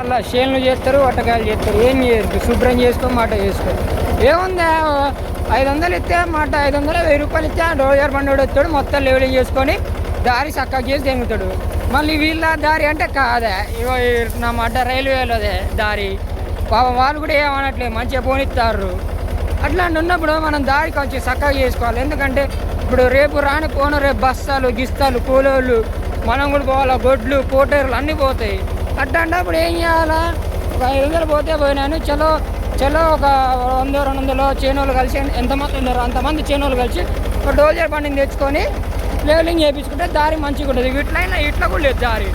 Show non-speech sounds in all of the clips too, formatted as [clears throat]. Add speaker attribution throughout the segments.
Speaker 1: అలా చేనులు చేస్తారు వట్టకాయలు చేస్తారు. ఏం చేయరు శుభ్రం చేసుకో మాట చేసుకో. ఏముందా ఐదు వందలు ఇస్తే మాట ఐదు వందలు వెయ్యి రూపాయలు ఇస్తే రోజర్ బండి వస్తాడు మొత్తం లెవెలింగ్ చేసుకొని దారి చక్కగా చేసి తెంగుతాడు మళ్ళీ వీళ్ళ దారి అంటే కాదే. ఇగో నా మాట రైల్వేలోదే దారి. పాపం వాళ్ళు కూడా ఏమనట్లేదు మంచిగా పోనిస్తారు అట్లాంటి ఉన్నప్పుడు మనం దారి కొంచెం చక్కగా చేసుకోవాలి. ఎందుకంటే ఇప్పుడు రేపు రాని పోను రేపు బస్తాలు గిస్తాలు కూలోళ్ళు మనం కూడా పోవాలి గొడ్లు పోటేరులు అన్నీ పోతాయి. అట్లాంటప్పుడు ఏం చేయాలా? ఒక ఐదు వందలు పోతే పోయినాను. చలో చలో ఒక వంద రెండు వందలు చేనోళ్ళు కలిసి ఎంతమంది ఉన్నారు అంతమంది చేనోళ్ళు కలిసి ఒక డోజర్ బండిని తెచ్చుకొని లెవెలింగ్ చేయించుకుంటే దారి మంచిగా ఉంటుంది. ఇట్లయినా ఇట్లా కూడా లేదు దారి.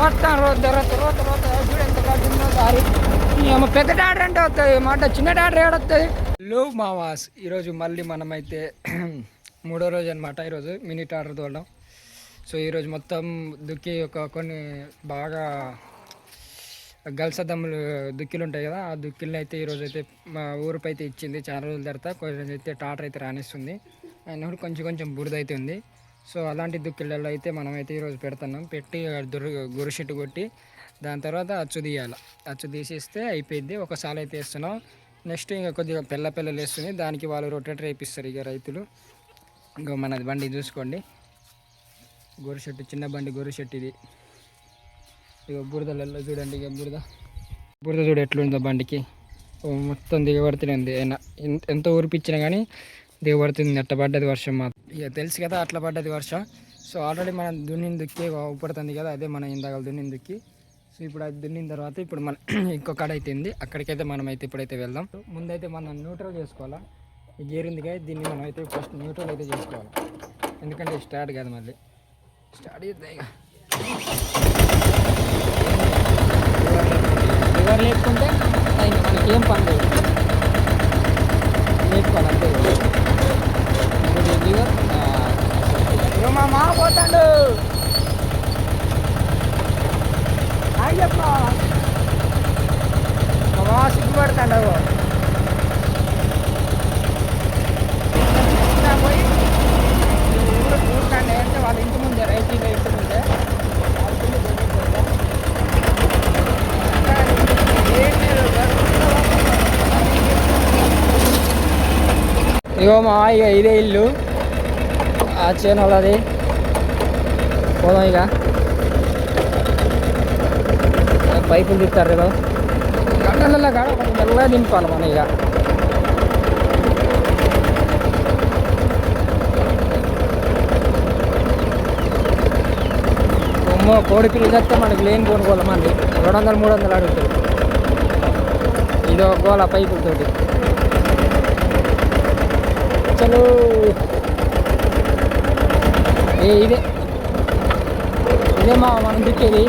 Speaker 1: మొత్తం రోత రోత రోత రోత చూడు ఎంత కట్టిందో దారి. ఏమో పెద్ద డాడర్ అంటే వస్తుంది. మాట చిన్న డాడర్ ఏడొస్తుంది లో మావాస్. ఈరోజు మళ్ళీ మనమైతే [clears throat] మూడో రోజు అనమాట ఈరోజు మినీ టాడర్ తోడడం సో ఈరోజు మొత్తం దుక్కి ఒక కొన్ని బాగా గల్సదమ్ములు దుక్కిలు ఉంటాయి కదా ఆ దుక్కిల్ని అయితే ఈరోజు అయితే మా ఊరిపై అయితే ఇచ్చింది. చాలా రోజుల తర్వాత కొంచెం అయితే టాటర్ అయితే రాణిస్తుంది అండ్ కూడా కొంచెం కొంచెం బురద అయితే ఉంది. సో అలాంటి దుక్కిళ్ళలో అయితే మనం అయితే ఈరోజు పెడుతున్నాం. పెట్టి దుర్ గురుషెట్టు కొట్టి దాని తర్వాత అచ్చు తీయాలి. అచ్చు తీసేస్తే అయిపోయింది ఒకసారి అయితే వేస్తున్నాం. నెక్స్ట్ ఇంకా కొద్దిగా పిల్ల పిల్లలు వేస్తుంది. దానికి వాళ్ళు రొటేటర్ వేపిస్తారు ఇక రైతులు. ఇంకా మనది బండి చూసుకోండి. గొర్రెషెట్టు చిన్న బండి గొర్రెషెట్టు ఇది. ఇక బురదలలో చూడండి ఇక బురద. బురద చూడు ఎట్లుందో బండికి. మొత్తం దిగబడుతుంది అయినా ఎంత- ఊరిపించినా కానీ దిగబడుతుంది. అట్లా పడ్డది వర్షం మాత్రం. ఇక తెలుసు కదా అట్లా పడ్డది వర్షం. సో ఆల్రెడీ మనం దున్నిన దుక్కి ఊపడుతుంది కదా అదే మనం ఇందాక దున్నిన దుక్కి. సో ఇప్పుడు అది దున్నిన తర్వాత ఇప్పుడు మన [clears throat] ఇంకో కాడ అయితే అక్కడికైతే మనం అయితే ఇప్పుడైతే వెళ్దాం. ముందైతే మనం న్యూట్రల్ చేసుకోవాలా? ఈ గేర్ ఉంది కదా దీన్ని మనం అయితే ఫస్ట్ న్యూట్రల్ అయితే చేసుకోవాలి? ఎందుకంటే స్టార్ట్ కాదు మళ్ళీ. స్టార్ట్ చేద్దాం ఇక లివర్ లేకుంటే అయింది మనకి ఏం పని లేదు. లేపుకోవాలి అంతే మా మామ పోతాడు. అయ్యప్ప మా మామ సిగ్గుపడతాడు పోయి ఊరు ఊరుకండి అంటే వాళ్ళ ఇంటి ముందే రైతు ఇంటి ముందే వాళ్ళ కింద దొరికిపోతాం. ఇగో మా ఇక ఇదే ఇల్లు. ఆ చేను వాళ్ళది పోదాం ఇక పైపులు తిప్పారు కదా గంటలలో కాడ మెల్లగా దింపాలి మనం ఇక అమ్మో కోడి పిల్లలు చేస్తే మనకి లేని కొనుక్కోవాలి మంది. రెండు వందలు మూడు వందలు అడుగుతారు. ఇదో గోళ పైపులతోటి. చలో ఏ ఇదే ఇదే మా మనం తిప్పేది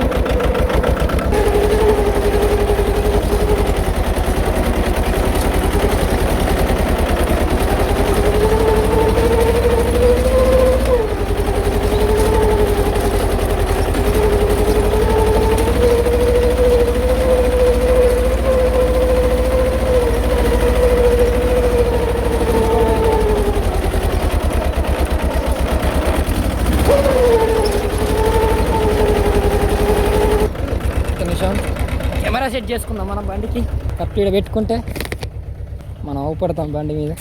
Speaker 1: బండికి. కప్పీడ పెట్టుకుంటే మనం అవుపడతాం బండి మీద.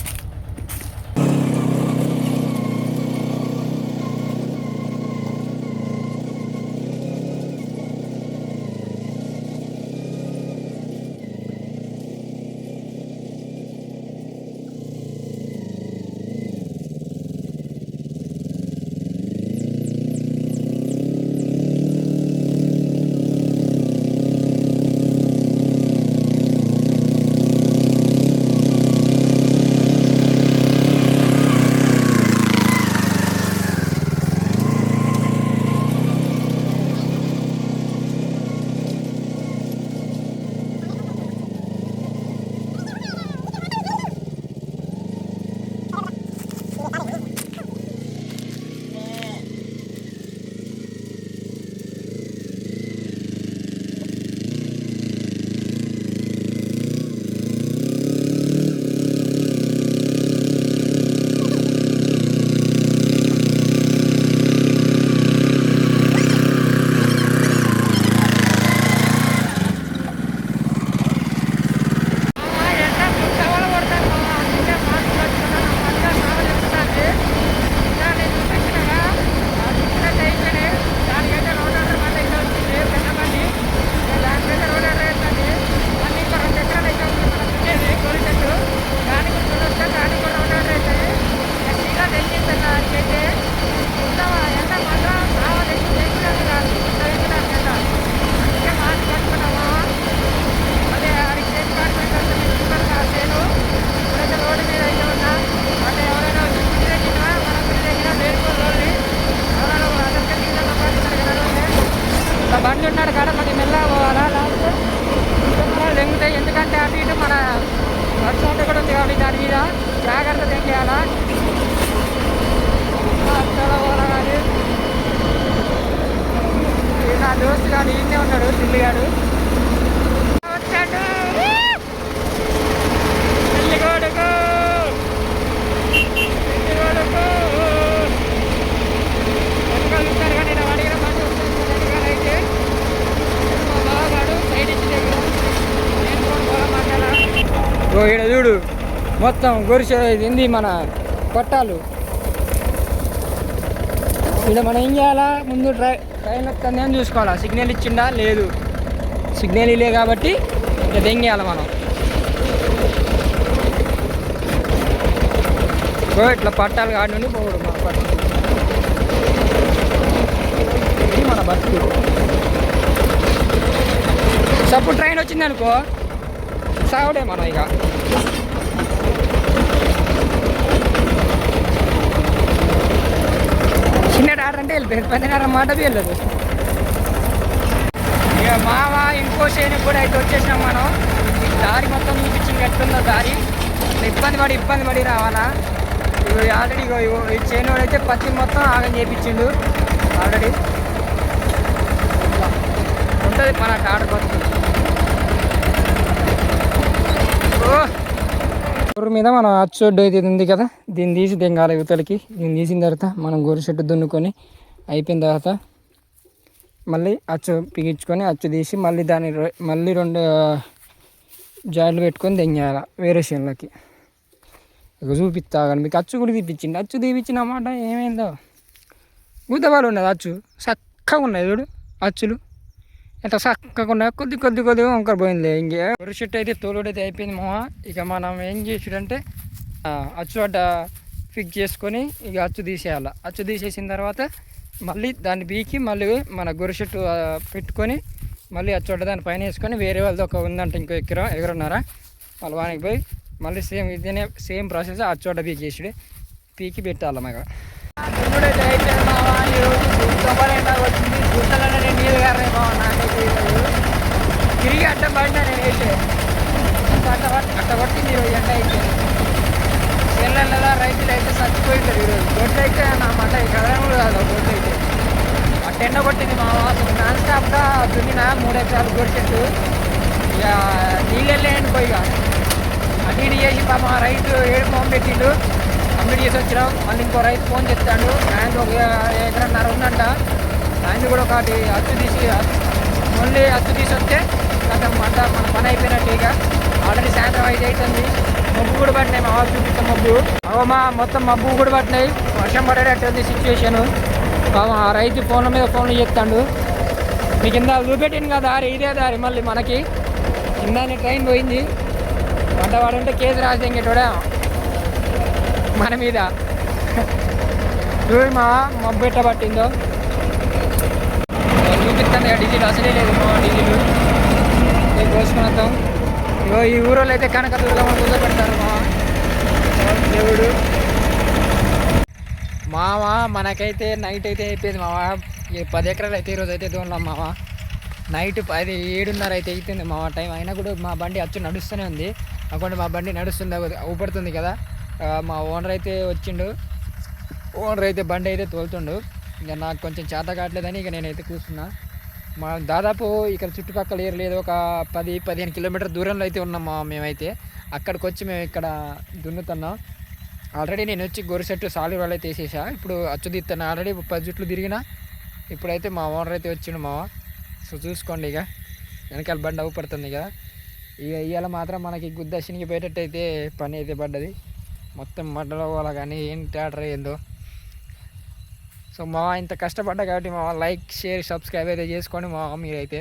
Speaker 1: ఇక్కడ ఈడ చూడు. మొత్తం గొరిసె ఇది మన పట్టాలు. ఇక్కడ మనం ఏం చేయాలా? ముందు ట్రై ట్రైన్ వస్తుంది అని చూసుకోవాలా? సిగ్నల్ ఇచ్చిండా? లేదు. సిగ్నల్ ఇలే కాబట్టి ఇక చేయాలి మనం? ఓ ఇట్లా పట్టాలు కాడి నుండి పోవడం మన పట్టాలు ఇది మన బస్సు. సప్పుడు ట్రైన్ వచ్చిందనుకో సాగుడే మనం ఇక చిన్న డాడర్ అంటే వెళ్ళిపోయింది పెద్దగారు మాట వెళ్ళదు ఇక మామ ఇంకో శ్రేణి కూడా అయితే వచ్చేసినాం మనం ఈ దారి మొత్తం చూపించింది ఎట్లుందో దారి ఇబ్బంది పడి ఇబ్బంది పడి రావాలా ఇగో ఆల్రెడీ ఇగో ఇగో ఈ చేను అయితే పత్తి మొత్తం ఆగం చేపించిండు ఆల్రెడీ ఉంటుంది మన టాటర్ గొర్రె ఓ మీద మనం అచ్చొడ్డు అయితే ఉంది కదా దీన్ని తీసి దెంగాలి యువతలకి దీన్ని తీసిన తర్వాత మనం గొర్రె చెట్టు దున్నుకొని అయిపోయిన తర్వాత మళ్ళీ అచ్చు పిగించుకొని అచ్చు తీసి మళ్ళీ దాన్ని మళ్ళీ రెండు జాయిలు పెట్టుకొని దెంగాల వేరే చేనులకి. ఇక చూపిస్తా కానీ మీకు అచ్చు కూడా తీపిచ్చింది అచ్చు తీపిచ్చిన మాట ఏమైందో? గుద్దవాళ్ళు ఉన్నది అచ్చు. చక్కగా ఉన్నాయి చూడు అచ్చులు. ఎంత చక్కగా కొద్ది కొద్ది కొద్దిగా వంకర పోయింది ఇంకే. వరి చెట్టు అయితే తోలుడైతే అయితే అయిపోయింది మా ఇక మనం ఏం చేసుడంటే అచ్చు అడ్డ ఫిక్స్ చేసుకొని ఇక అచ్చు తీసేయాలి. అచ్చు తీసేసిన తర్వాత మళ్ళీ దాన్ని బీకి మళ్ళీ మన గొర్రె చెట్టు పెట్టుకొని మళ్ళీ అచ్చు అడ్డ దాని పైన వేసుకొని వేరే వాళ్ళది ఒక ఉందంటే ఇంకో ఎక్కర ఎగరున్నారా వాళ్ళ వానికి పోయి మళ్ళీ సేమ్ ఇదేనే సేమ్ ప్రాసెస్ అచ్చు అడ్డ పీకి పీకి పెట్టాలి మగ. వచ్చింది. గుంటలోనే నేను నీళ్ళు గారేమో నాకైతే ఈరోజు. తిరిగి అడ్డం పడినా నేను అయితే అట్ట పట్- అట్ట పట్టింది ఈరోజు ఎండ అయితే. చెల్లెళ్ళ రైతులు అయితే చచ్చిపోయింటారు ఈరోజు. గొడ్లు అయితే నా మాట ఇక్కడ కాదు గొడ్లు అయితే. అట్ట ఎండ కొట్టింది మా అసలు నాన్ స్టాప్గా దున్నిన మూడు ఎకరాలు గొడ్డు ఇక నీళ్ళు వెళ్ళాయని పోయిగా అటు ఇటు చేసి పాపం రైతు ఏడు ఫోన్ పెట్టిండు. కంప్లీట్ చేసి వచ్చినాం మళ్ళీ ఇంకో రైతు ఫోన్ చెప్తాడు ఆయన ఒక ఎకరన్నర ఉందంట ఆయన కూడా ఒకటి అచ్చు తీసి మళ్ళీ అచ్చు తీసి వస్తే కొంచెం మంట మన పని అయిపోయినట్టు ఇక ఆల్రెడీ సాయంత్రం ఐదు అవుతుంది మబ్బు కూడా పట్టినాయి మా వాళ్ళు చూపిస్తాం మబ్బు అవమా మొత్తం మబ్బు కూడా పట్టినాయి వర్షం పడేటట్టు ఉంది సిచ్యువేషను ఆ రైతు ఫోన్ల మీద ఫోన్లు చెప్తాడు మీకు ఇందా చూపెట్టింది కదా దారి ఇదే దారి మళ్ళీ మనకి ఇందానే ట్రైన్ పోయింది వంటవాడు ఉంటే కేసు రాసి ఇంకేటోడా మన మీద. చూడు మా మబ్బు పట్టిందో? చూపిస్తాను ఇక డీజిల్ అసలే లేదు మా డీజిల్. నేను కోసుకుని వద్దాం ఇగో ఈ ఊరోళ్ళు అయితే కనక దుర్గమ్మ పూజ పెడతారు మా. దేవుడు. మామ మనకైతే నైట్ అయితే అయిపోయింది మామ ఈ పది ఎకరాలు అయితే ఈరోజు అయితే దూరం మామ నైట్ పది ఏడున్నర అయితే అవుతుంది మా టైం. అయినా కూడా మా బండి అచ్చు నడుస్తూనే ఉంది. అక్కడ మా బండి నడుస్తుంది ఊపడుతుంది కదా. మా ఓనర్ అయితే వచ్చిండు. ఓనర్ అయితే బండి అయితే తోలుతుండు. ఇక నాకు కొంచెం చేత కావట్లేదని ఇక నేనైతే కూర్చున్నా. మా దాదాపు ఇక్కడ చుట్టుపక్కల ఏరు లేదు. ఒక పది పదిహేను కిలోమీటర్ దూరంలో అయితే ఉన్నాం మేమైతే. అక్కడికి వచ్చి మేము ఇక్కడ దున్నుతున్నాం. ఆల్రెడీ నేను వచ్చి గొరిసెట్టు సాలి వాళ్ళు అయితే వేసేసా. ఇప్పుడు అచ్చు తీస్తాను ఆల్రెడీ పది జుట్లు తిరిగినా. ఇప్పుడైతే మా ఓనర్ అయితే వచ్చిండు మావ. సో చూసుకోండి ఇక. వెనకాల బండి అవుపడుతుంది కదా ఇక ఇవాళ మాత్రం మనకి గుద్ద శనికి పోయేటట్టు అయితే పని అయితే పడ్డది. మొత్తం మడ్డలో పోవాలా కానీ ఏంటి ఆర్డర్ అయ్యిందో సో మా ఇంత కష్టపడ్డా కాబట్టి మా లైక్ షేర్ సబ్స్క్రైబ్ అయితే చేసుకోండి మా మీరైతే.